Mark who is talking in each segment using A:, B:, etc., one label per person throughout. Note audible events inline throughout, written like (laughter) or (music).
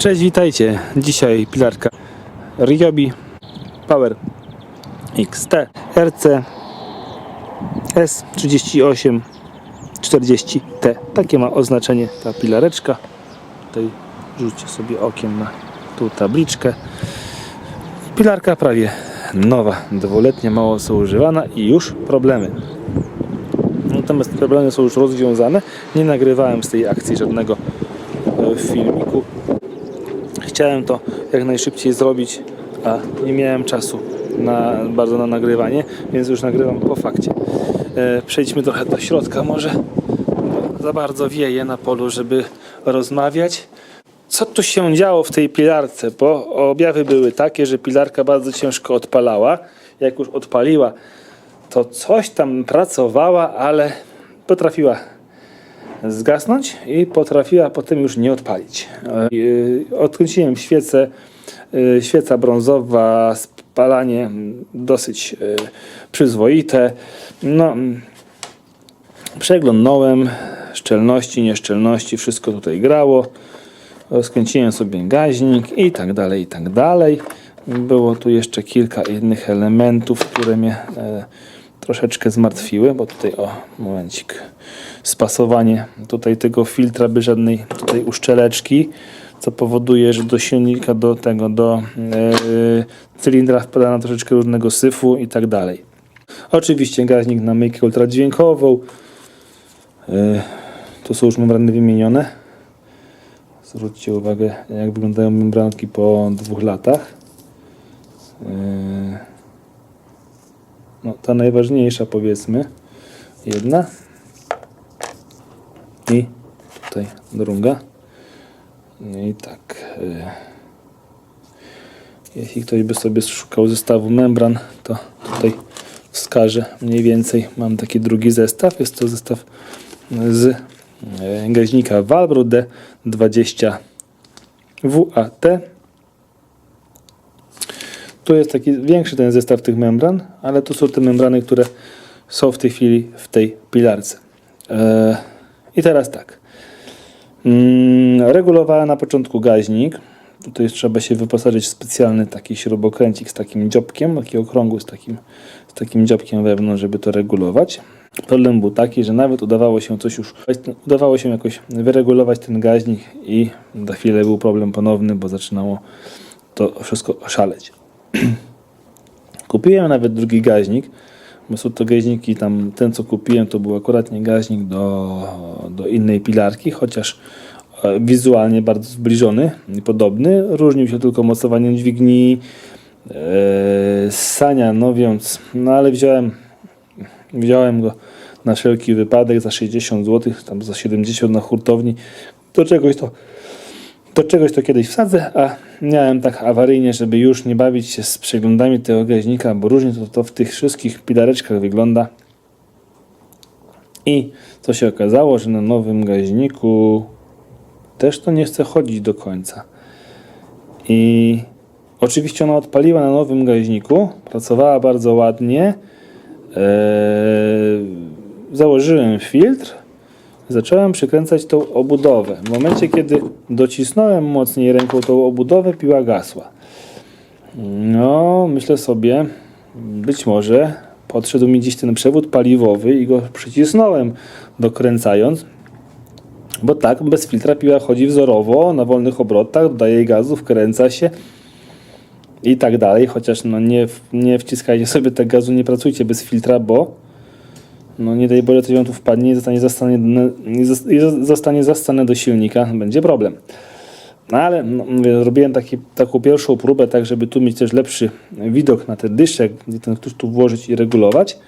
A: Cześć, witajcie. Dzisiaj pilarka Ryobi Power XT RC S38 40T. Takie ma oznaczenie ta pilareczka. Tutaj rzućcie sobie okiem na tą tabliczkę. Pilarka prawie nowa, dwuletnia, mało co używana i już problemy. Natomiast problemy są już rozwiązane. Nie nagrywałem z tej akcji żadnego e, filmiku. Chciałem to jak najszybciej zrobić, a nie miałem czasu na, bardzo na nagrywanie, więc już nagrywam po fakcie. E, przejdźmy trochę do środka może. Za bardzo wieje na polu, żeby rozmawiać. Co tu się działo w tej pilarce? Bo objawy były takie, że pilarka bardzo ciężko odpalała. Jak już odpaliła, to coś tam pracowała, ale potrafiła zgasnąć i potrafiła potem już nie odpalić. E, Odkręciłem świecę, e, świeca brązowa, spalanie mm, dosyć e, przyzwoite. No, mm, przeglądnąłem szczelności, nieszczelności, wszystko tutaj grało. Rozkręciłem sobie gaźnik i tak dalej, i tak dalej. Było tu jeszcze kilka innych elementów, które mnie troszeczkę zmartwiły, bo tutaj, o, momencik, spasowanie tutaj tego filtra by żadnej tutaj uszczeleczki, co powoduje, że do silnika, do tego, do e, cylindra wpada na troszeczkę różnego syfu i tak dalej. Oczywiście gaźnik na myjkę ultradźwiękową. E, tu są już membrany wymienione. Zwróćcie uwagę, jak wyglądają membranki po dwóch latach. Yy, No, ta najważniejsza, powiedzmy, jedna. I tutaj druga. No i tak. yy, Jeśli ktoś by sobie szukał zestawu membran, to tutaj wskażę mniej więcej. Mam taki drugi zestaw. Jest to zestaw z e, gaźnika Valbro D20 WAT. Tu jest taki większy ten zestaw tych membran, ale to są te membrany, które są w tej chwili w tej pilarce. E, I teraz tak. Mm, regulowałem na początku gaźnik. Tutaj trzeba się wyposażyć w specjalny taki śrubokręcik z takim dziobkiem, taki okrągły z takim, z takim dziobkiem wewnątrz, żeby to regulować. Problem był taki, że nawet udawało się coś już, udawało się jakoś wyregulować ten gaźnik i za chwilę był problem ponowny, bo zaczynało to wszystko szaleć. (clears throat) Kupiłem nawet drugi gaźnik, bo są to gaźniki tam, ten co kupiłem to był akurat nie gaźnik do, do innej pilarki, chociaż e, wizualnie bardzo zbliżony i podobny. Różnił się tylko mocowaniem dźwigni, e, sania, no więc, no ale wziąłem, wziąłem go na wszelki wypadek za 60 zł, tam za 70 na hurtowni. Do czegoś to do czegoś to kiedyś wsadzę, a miałem tak awaryjnie, żeby już nie bawić się z przeglądami tego gaźnika, bo różnie to, to w tych wszystkich pilareczkach wygląda. I co się okazało, że na nowym gaźniku też to nie chce chodzić do końca. I oczywiście ona odpaliła na nowym gaźniku, pracowała bardzo ładnie. Eee, założyłem filtr, zacząłem przykręcać tą obudowę. W momencie, kiedy docisnąłem mocniej ręką tą obudowę, piła gasła. No, myślę sobie, być może podszedł mi gdzieś ten przewód paliwowy i go przycisnąłem dokręcając. Bo tak, bez filtra piła chodzi wzorowo, na wolnych obrotach, dodaje gazu, wkręca się i tak dalej. Chociaż no nie, nie wciskajcie sobie tego gazu, nie pracujcie bez filtra, bo no nie daj Boże, coś wam tu wpadnie i zostanie zastane, i zostanie zastane do silnika, będzie problem. No ale no, mówię, robiłem taki, taką pierwszą próbę, tak żeby tu mieć też lepszy widok na ten dyszek, gdzie ten klucz tu włożyć i regulować.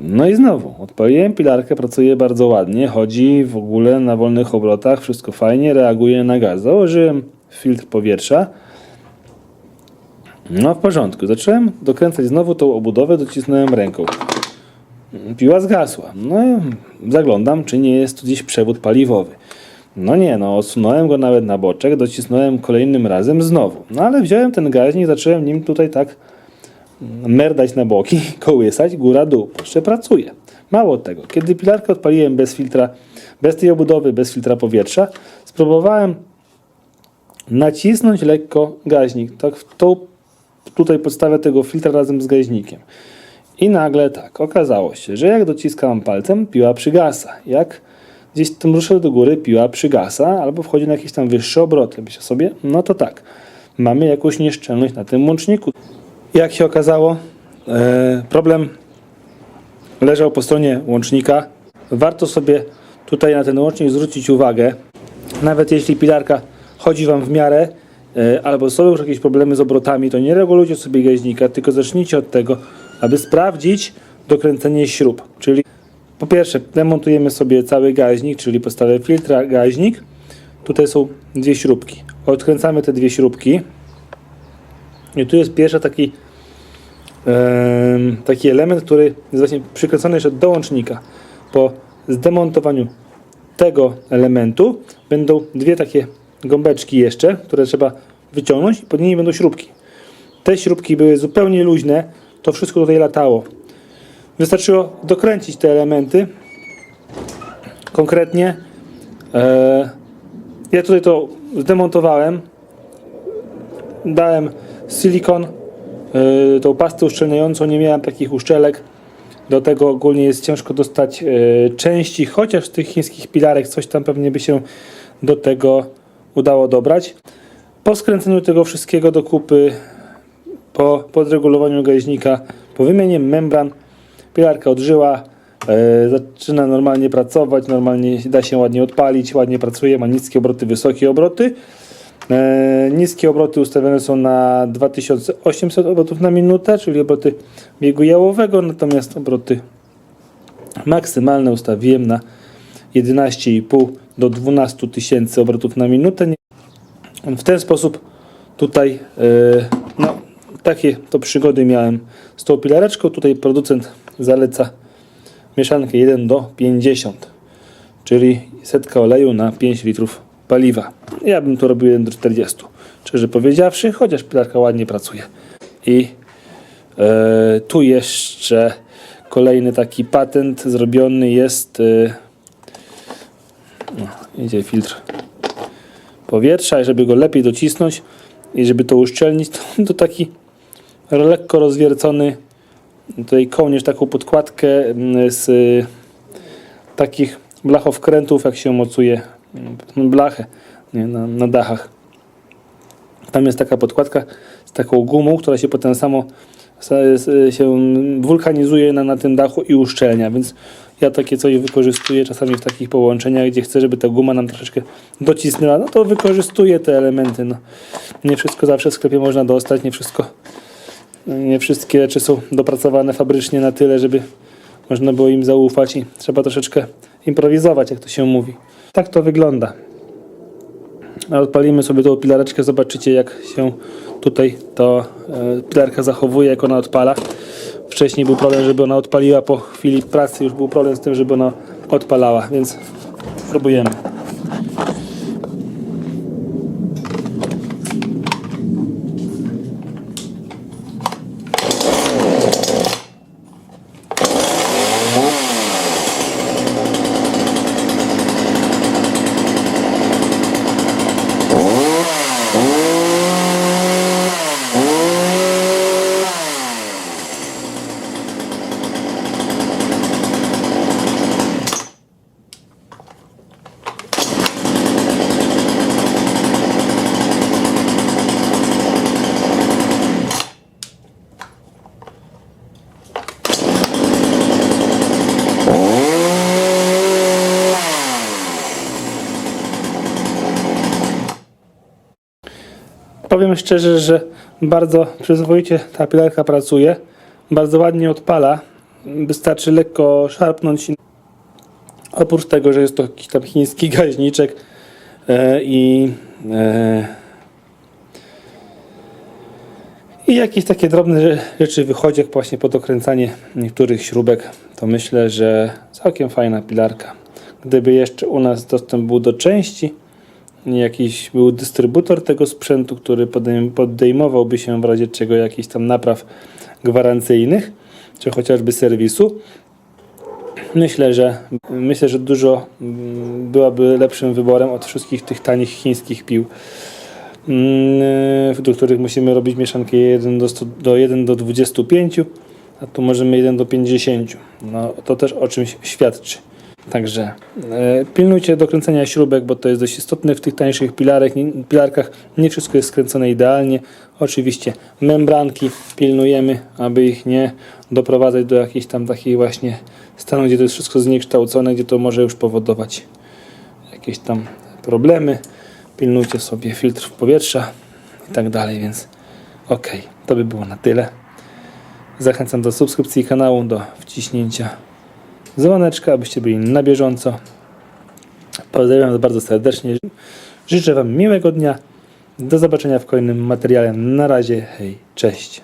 A: No i znowu, odpaliłem pilarkę, pracuje bardzo ładnie, chodzi w ogóle na wolnych obrotach, wszystko fajnie, reaguje na gaz. Założyłem filtr powietrza, no w porządku. Zacząłem dokręcać znowu tą obudowę, docisnąłem ręką. Piła zgasła. No zaglądam, czy nie jest tu gdzieś przewód paliwowy. No nie, no odsunąłem go nawet na boczek, docisnąłem kolejnym razem znowu. No ale wziąłem ten gaźnik, zacząłem nim tutaj tak merdać na boki, (laughs) kołysać, góra dół. Jeszcze pracuje. Mało tego, kiedy pilarkę odpaliłem bez filtra, bez tej obudowy, bez filtra powietrza, spróbowałem nacisnąć lekko gaźnik. Tak w tą tutaj podstawę tego filtra razem z gaźnikiem. I nagle tak, okazało się, że jak dociskam palcem, piła przygasa. Jak gdzieś tam ruszę do góry, piła przygasa, albo wchodzi na jakieś tam wyższe obroty. Myślę sobie, no to tak, mamy jakąś nieszczelność na tym łączniku. Jak się okazało, e, problem leżał po stronie łącznika. Warto sobie tutaj na ten łącznik zwrócić uwagę. Nawet jeśli pilarka chodzi Wam w miarę, e, albo są już jakieś problemy z obrotami, to nie regulujcie sobie gaźnika, tylko zacznijcie od tego, aby sprawdzić dokręcenie śrub. Czyli po pierwsze demontujemy sobie cały gaźnik, czyli podstawę filtra, gaźnik. Tutaj są dwie śrubki. Odkręcamy te dwie śrubki. I tu jest pierwszy taki em, taki element, który jest właśnie przykręcony jeszcze do łącznika. Po zdemontowaniu tego elementu będą dwie takie gąbeczki jeszcze, które trzeba wyciągnąć i pod nimi będą śrubki. Te śrubki były zupełnie luźne, to wszystko tutaj latało. Wystarczyło dokręcić te elementy. Konkretnie e, ja tutaj to zdemontowałem. Dałem silikon, e, tą pastę uszczelniającą, nie miałem takich uszczelek. Do tego ogólnie jest ciężko dostać e, części, chociaż z tych chińskich pilarek coś tam pewnie by się do tego udało dobrać. Po skręceniu tego wszystkiego do kupy, po podregulowaniu gaźnika, po wymianie membran, pilarka odżyła, e, zaczyna normalnie pracować, normalnie da się ładnie odpalić, ładnie pracuje, ma niskie obroty, wysokie obroty. E, niskie obroty ustawione są na 2800 obrotów na minutę, czyli obroty biegu jałowego, natomiast obroty maksymalne ustawiłem na 11,5 do 12 tysięcy obrotów na minutę. W ten sposób tutaj e, no, takie to przygody miałem z tą pilareczką. Tutaj producent zaleca mieszankę 1 do 50, czyli setka oleju na 5 litrów paliwa. Ja bym to robił 1 do 40, szczerze powiedziawszy, chociaż pilarka ładnie pracuje. I e, tu jeszcze kolejny taki patent zrobiony jest. E, no, idzie filtr powietrza i żeby go lepiej docisnąć i żeby to uszczelnić, to, to taki lekko rozwiercony tutaj kołnierz, taką podkładkę mm, z y, takich blachowkrętów, jak się mocuje mm, blachę nie, na, na dachach. Tam jest taka podkładka z taką gumą, która się potem samo się wulkanizuje na, na tym dachu i uszczelnia, więc ja takie coś wykorzystuję czasami w takich połączeniach, gdzie chcę, żeby ta guma nam troszeczkę docisnęła, no to wykorzystuję te elementy. No. Nie wszystko zawsze w sklepie można dostać, nie wszystko, nie wszystkie rzeczy są dopracowane fabrycznie na tyle, żeby można było im zaufać i trzeba troszeczkę improwizować, jak to się mówi. Tak to wygląda. Odpalimy sobie tą pilareczkę, zobaczycie jak się tutaj to e, pilarka zachowuje, jak ona odpala. Wcześniej był problem, żeby ona odpaliła, po chwili pracy już był problem z tym, żeby ona odpalała, więc spróbujemy. Powiem szczerze, że bardzo przyzwoicie ta pilarka pracuje. Bardzo ładnie odpala. Wystarczy lekko szarpnąć. Oprócz tego, że jest to jakiś tam chiński (laughs) gaźniczek e, i e, i jakieś takie drobne rze- rzeczy wychodzi, jak właśnie po dokręcanie niektórych śrubek, to myślę, że całkiem fajna pilarka. Gdyby jeszcze u nas dostęp był do części, jakiś był dystrybutor tego sprzętu, który podejm- podejmowałby się w razie czego jakichś tam napraw gwarancyjnych, czy chociażby serwisu. Myślę, że myślę, że dużo mm, byłaby lepszym wyborem od wszystkich tych tanich chińskich pił. mm, do których musimy robić mieszankę 1 do, 100, do 1 do 25, a tu możemy 1 do 50. No, to też o czymś świadczy. Także e, pilnujcie dokręcenia śrubek, bo to jest dość istotne w tych tańszych pilarek, nie, pilarkach. Nie wszystko jest skręcone idealnie. Oczywiście membranki pilnujemy, aby ich nie doprowadzać do jakichś tam takich właśnie stanów, gdzie to jest wszystko zniekształcone, gdzie to może już powodować jakieś tam problemy. Pilnujcie sobie filtrów powietrza i tak dalej, więc ok, to by było na tyle. Zachęcam do subskrypcji kanału, do wciśnięcia dzwoneczka, abyście byli na bieżąco. Pozdrawiam Was bardzo serdecznie. Życzę Wam miłego dnia. Do zobaczenia w kolejnym materiale. Na razie, hej, cześć.